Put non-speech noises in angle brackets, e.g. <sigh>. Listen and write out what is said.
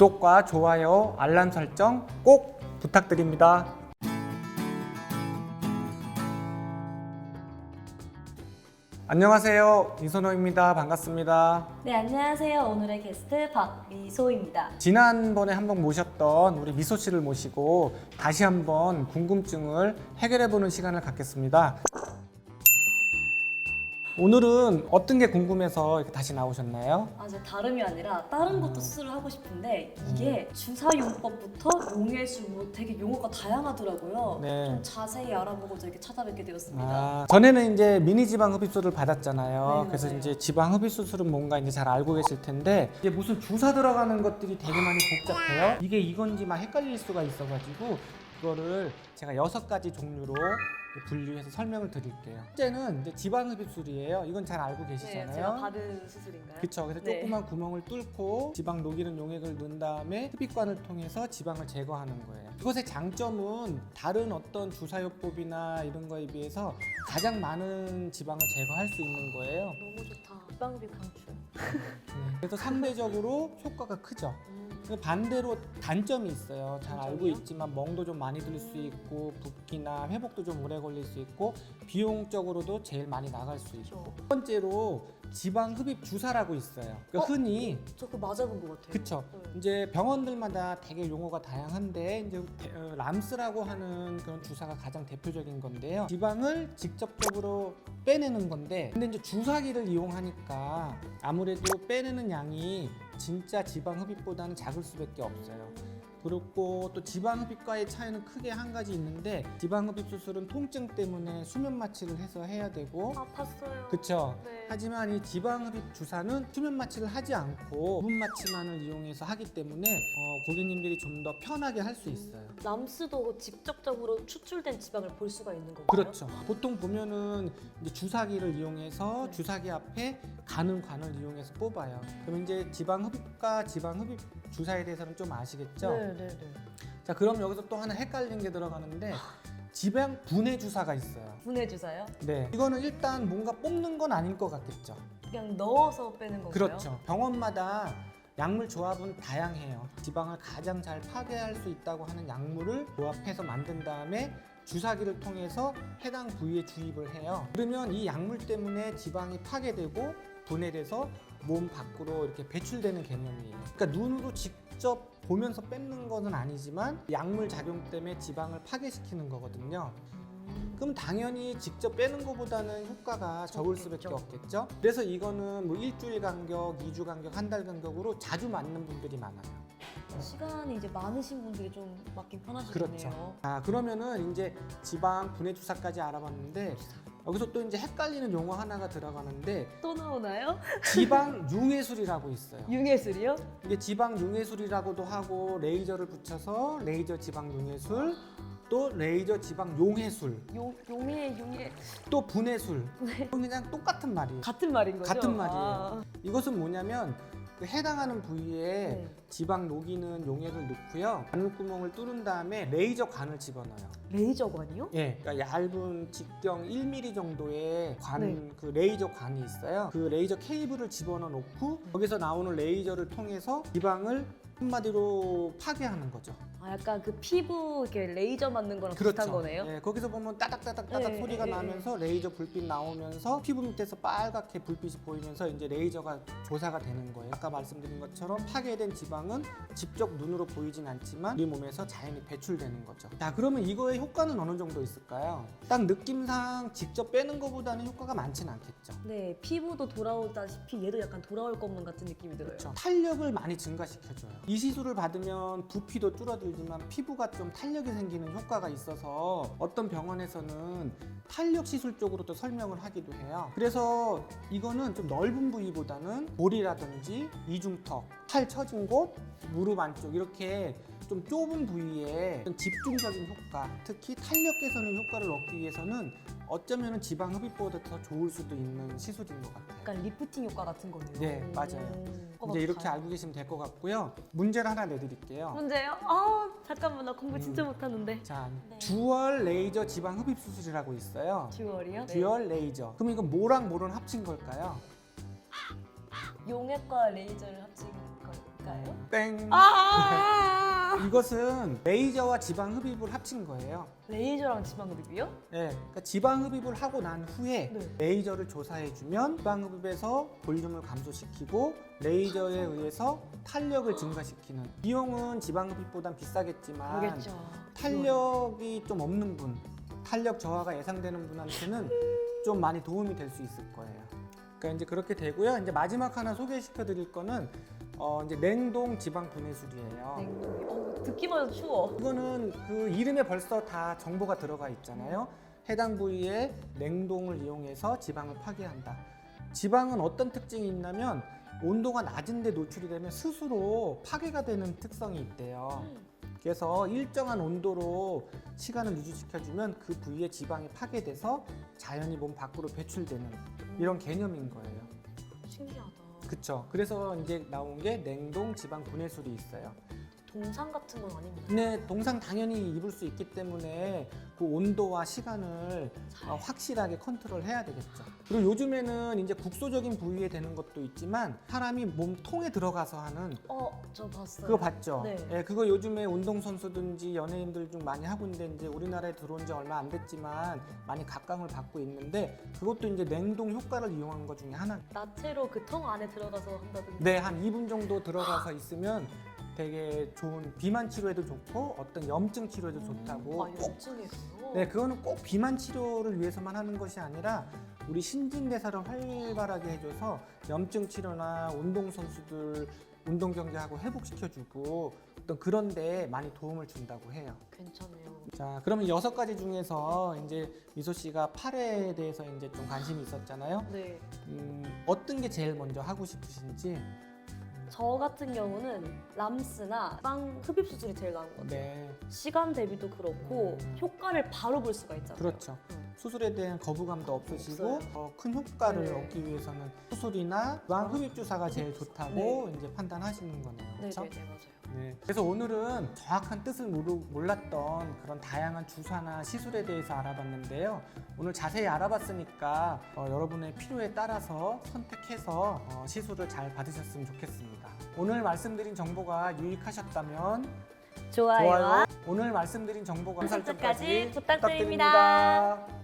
구독과 좋아요, 알람 설정 꼭 부탁드립니다. 안녕하세요. 이선호입니다. 반갑습니다. 네, 안녕하세요. 오늘의 게스트 박미소입니다. 지난번에 한번 모셨던 우리 미소 씨를 모시고 다시 한번 궁금증을 해결해 보는 시간을 갖겠습니다. 오늘은 어떤 게 궁금해서 이렇게 다시 나오셨나요? 아, 제 다름이 아니라 다른 것도 수술을 하고 싶은데 이게 주사용법부터 용해수 뭐 되게 용어가 다양하더라고요. 네. 좀 자세히 알아보고 저 이렇게 찾아뵙게 되었습니다. 아, 전에는 이제 미니 지방 흡입술을 받았잖아요. 네, 그래서 맞아요. 이제 지방 흡입 수술은 뭔가 이제 잘 알고 계실 텐데 이제 무슨 주사 들어가는 것들이 되게 많이 복잡해요. 이게 이건지 막 헷갈릴 수가 있어가지고 그거를 제가 여섯 가지 종류로 분류해서 설명을 드릴게요. 첫째는 이제 지방 흡입 술이에요. 이건 잘 알고 네, 계시잖아요. 제가 받은 수술인가요? 그렇죠. 그래서 네. 조그만 구멍을 뚫고 지방 녹이는 용액을 넣은 다음에 흡입관을 통해서 지방을 제거하는 거예요. 이것의 장점은 다른 어떤 주사요법이나 이런 거에 비해서 가장 많은 지방을 제거할 수 있는 거예요. 너무 좋다. 지방흡입 강추. 네. 그래서 상대적으로 효과가 크죠. 음, 반대로 단점이 있어요. 잘 알고 단점이요? 있지만 멍도 좀 많이 들 수 있고 붓기나 회복도 좀 오래 걸릴 수 있고 비용적으로도 제일 많이 나갈 수 있고 그렇죠. 첫 번째로 지방 흡입 주사라고 있어요. 그러니까 어? 흔히 저 그거 맞아본 것 같아요. 그쵸. 네. 이제 병원들마다 되게 용어가 다양한데 이제 대- 어, 람스라고 하는 그런 주사가 가장 대표적인 건데요. 지방을 직접적으로 빼내는 건데 근데 이제 주사기를 이용하니까 아무래도 빼내는 양이 진짜 지방 흡입보다는 작을 수밖에 없어요. 그렇고 또 지방 흡입과의 차이는 크게 한 가지 있는데 지방 흡입 수술은 통증 때문에 수면 마취를 해서 해야 되고 아팠어요. 그쵸. 네. 하지만 이 지방 흡입 주사는 수면 마취를 하지 않고 부분 마취만을 이용해서 하기 때문에 어, 고객님들이 좀 더 편하게 할 수 있어요. 람스도 직접적으로 추출된 지방을 볼 수가 있는 건가요? 그렇죠. 보통 보면은 이제 주사기를 이용해서 네. 주사기 앞에 가는 관을 이용해서 뽑아요. 그럼 이제 지방 흡입과 지방 흡입 주사에 대해서는 좀 아시겠죠? 네, 네, 네. 자, 그럼 여기서 또 하나 헷갈리는 게 들어가는데 지방 분해 주사가 있어요. 분해 주사요? 네. 이거는 일단 뭔가 뽑는 건 아닐 것 같겠죠. 그냥 넣어서 빼는 건가요? 그렇죠. 병원마다 약물 조합은 다양해요. 지방을 가장 잘 파괴할 수 있다고 하는 약물을 조합해서 만든 다음에 주사기를 통해서 해당 부위에 주입을 해요. 그러면 이 약물 때문에 지방이 파괴되고 분해돼서 몸 밖으로 이렇게 배출되는 개념이에요. 그러니까 눈으로 직접 보면서 뺏는 것은 아니지만 약물 작용 때문에 지방을 파괴시키는 거거든요. 음. 그럼 당연히 직접 빼는 것보다는 효과가 적을 수밖에. 없겠죠. 그래서 이거는 뭐 일주일 간격, 2주 간격, 한 달 간격으로 자주 맞는 분들이 많아요. 시간이 이제 많으신 분들이 좀 맞긴 편하시겠네요. 그렇죠. 아 그러면은 이제 지방 분해 주사까지 알아봤는데 여기서 또 이제 헷갈리는 용어 하나가 들어가는데 또 나오나요? 지방 <laughs> 융해술이라고 있어요. 융해술이요? 이게 지방 융해술이라고도 하고 레이저를 붙여서 레이저 지방 융해술, 또 레이저 지방 용해술, 용 용해 용해 또 분해술. 그냥 똑같은 말이에요. 같은 말인 거죠? 같은 말이에요. 아, 이것은 뭐냐면 그 해당하는 부위에 네. 지방 녹이는 용액을 넣고요. 바늘구멍을 뚫은 다음에 레이저 관을 집어넣어요. 레이저관이요? 예, 그러니까 얇은 직경 1mm 정도의 관, 네. 그 레이저 관이 있어요. 그 레이저 케이블을 집어넣어 놓고 거기서 나오는 레이저를 통해서 지방을 한마디로 파괴하는 거죠. 아 약간 그 피부 이렇게 레이저 맞는 거랑 비슷한 거네요. 예, 거기서 보면 따닥따닥따닥 네, 소리가 네, 나면서 레이저 불빛 나오면서 피부 밑에서 빨갛게 불빛이 보이면서 이제 레이저가 조사가 되는 거예요. 아까 말씀드린 것처럼 파괴된 지방은 직접 눈으로 보이진 않지만 우리 몸에서 자연히 배출되는 거죠. 자, 그러면 이거의 효과는 어느 정도 있을까요? 딱 느낌상 직접 빼는 것보다는 효과가 많지는 않겠죠. 네, 피부도 돌아오다시피 얘도 약간 돌아올 것만 같은 느낌이 들어요. 그렇죠. 탄력을 많이 증가시켜줘요. 이 시술을 받으면 부피도 줄어들 지만 피부가 좀 탄력이 생기는 효과가 있어서 어떤 병원에서는 탄력 시술 쪽으로도 설명을 하기도 해요. 그래서 이거는 좀 넓은 부위보다는 볼이라든지 이중턱, 팔 처진 곳, 무릎 안쪽 이렇게 좀 좁은 부위에 집중적인 효과, 특히 탄력 개선의 효과를 얻기 위해서는 어쩌면 지방 흡입보다 더 좋을 수도 있는 시술인 것 같아요. 약간 리프팅 효과 같은 거네요. 네, 맞아요. 음, 이제 이렇게 다- 알고 계시면 될 것 같고요. 문제를 하나 내드릴게요. 문제요? 아 잠깐만 나 공부 음. 진짜 못하는데. 자, 네. 듀얼 레이저 지방 흡입 수술이라고 있어요. 듀얼이요? 듀얼 레이저. 그럼 이건 뭐랑 뭐랑 합친 걸까요? 용액과 레이저를 합친 걸까요? 땡. 아 이것은 레이저와 지방 흡입을 합친 거예요. 레이저랑 지방 흡입이요? 네, 그러니까 지방 흡입을 하고 난 후에 네. 레이저를 조사해주면 지방 흡입에서 볼륨을 감소시키고 레이저에 의해서 탄력을 증가시키는 비용은 지방 흡입보단 비싸겠지만 모르겠죠. 탄력이 좀 없는 분, 탄력 저하가 예상되는 분한테는 좀 많이 도움이 될 수 있을 거예요. 그러니까 이제 그렇게 되고요. 이제 마지막 하나 소개시켜 드릴 거는 어 이제 냉동 지방 분해술이에요. 냉동이. 어, 듣기만 해도 추워. 이거는 그 이름에 벌써 다 정보가 들어가 있잖아요. 해당 부위에 냉동을 이용해서 지방을 파괴한다. 지방은 어떤 특징이 있냐면 온도가 낮은데 노출이 되면 스스로 파괴가 되는 특성이 있대요. 그래서 일정한 온도로 시간을 유지시켜주면 그 부위의 지방이 파괴돼서 자연히 몸 밖으로 배출되는 이런 개념인 거예요. 신기하다. 그쵸? 그래서 이제 나온 게 냉동 지방 분해술이 있어요. 동상 같은 건 아닙니다. 근데 동상 당연히 입을 수 있기 때문에 그 온도와 시간을 잘. 어, 확실하게 컨트롤해야 되겠죠. 그리고 요즘에는 이제 국소적인 부위에 되는 것도 있지만 사람이 몸통에 들어가서 하는 어, 저 봤어요. 그거 봤죠? 네. 예, 그거 요즘에 운동선수든지 연예인들 중 많이 하고 있는데 이제 우리나라에 들어온 지 얼마 안 됐지만 많이 각광을 받고 있는데 그것도 이제 냉동 효과를 이용한 것 중에 하나. 나체로 그 통 안에 들어가서 한다든지. 네, 한 2분 정도 들어가서 있으면 되게 좋은 비만 치료에도 좋고 어떤 염증 치료에도 좋다고 아, 꼭 염증이에요. 네, 그거는 꼭 비만 치료를 위해서만 하는 것이 아니라 우리 신진대사를 활발하게 해줘서 염증 치료나 운동 선수들 운동 경기하고 회복시켜주고 어떤 그런데 많이 도움을 준다고 해요. 괜찮네요. 자, 그러면 여섯 가지 중에서 이제 미소 씨가 팔에 대해서 이제 좀 관심이 있었잖아요. 네. 음, 어떤 게 제일 먼저 하고 싶으신지. 저 같은 경우는 람스나 빵 흡입 수술이 제일 나은 것 같아요. 네, 시간 대비도 그렇고 음. 효과를 바로 볼 수가 있잖아요. 그렇죠. 음. 수술에 대한 거부감도 없으시고. 어, 큰 효과를 네. 얻기 위해서는 수술이나 지방 흡입 주사가 제일 좋다고 이제 판단하시는 거네요. 네, 그렇죠? 네, 네, 맞아요. 네. 그래서 오늘은 정확한 뜻을 모르, 몰랐던 그런 다양한 주사나 시술에 대해서 알아봤는데요. 오늘 자세히 알아봤으니까 어, 여러분의 필요에 따라서 선택해서 어, 시술을 잘 받으셨으면 좋겠습니다. 오늘 말씀드린 정보가 유익하셨다면 좋아요. 오늘 말씀드린 정보가 설정까지 부탁드립니다. 부탁드립니다.